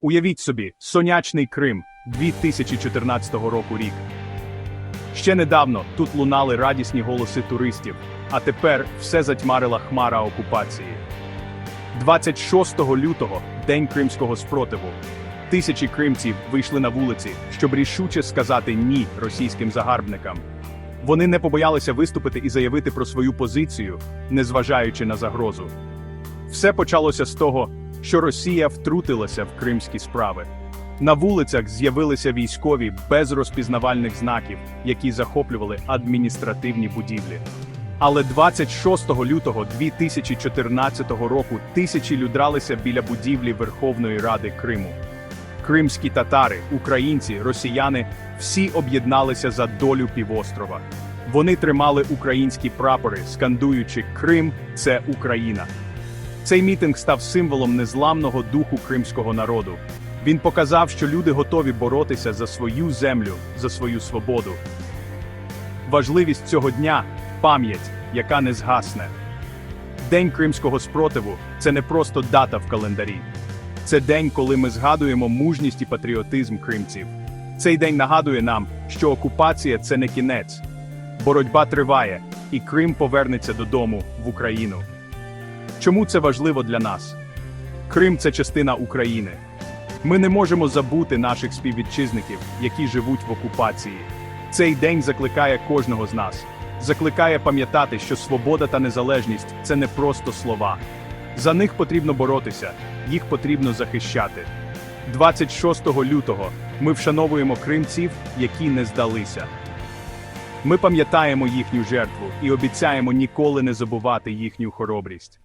Уявіть собі, сонячний Крим 2014 року рік. Ще недавно тут лунали радісні голоси туристів, а тепер все затьмарила хмара окупації. 26 лютого, день кримського спротиву. Тисячі кримців вийшли на вулиці, щоб рішуче сказати ні російським загарбникам. Вони не побоялися виступити і заявити про свою позицію, незважаючи на загрозу. Все почалося з того, що Росія втрутилася в кримські справи. На вулицях з'явилися військові без розпізнавальних знаків, які захоплювали адміністративні будівлі. Але 26 лютого 2014 року тисячі людралися біля будівлі Верховної Ради Криму. Кримські татари, українці, росіяни всі об'єдналися за долю півострова. Вони тримали українські прапори, скандуючи Крим це Україна. Цей мітинг став символом незламного духу кримського народу. Він показав, що люди готові боротися за свою землю, за свою свободу. Важливість цього дня пам'ять, яка не згасне. День кримського спротиву це не просто дата в календарі. Це день, коли ми згадуємо мужність і патріотизм кримців. Цей день нагадує нам, що окупація це не кінець. Боротьба триває, і Крим повернеться додому в Україну. Чому це важливо для нас? Крим це частина України. Ми не можемо забути наших співвітчизників, які живуть в окупації. Цей день закликає кожного з нас. Закликає пам'ятати, що свобода та незалежність це не просто слова. За них потрібно боротися, їх потрібно захищати. 26 лютого ми вшановуємо кримців, які не здалися. Ми пам'ятаємо їхню жертву і обіцяємо ніколи не забувати їхню хоробрість.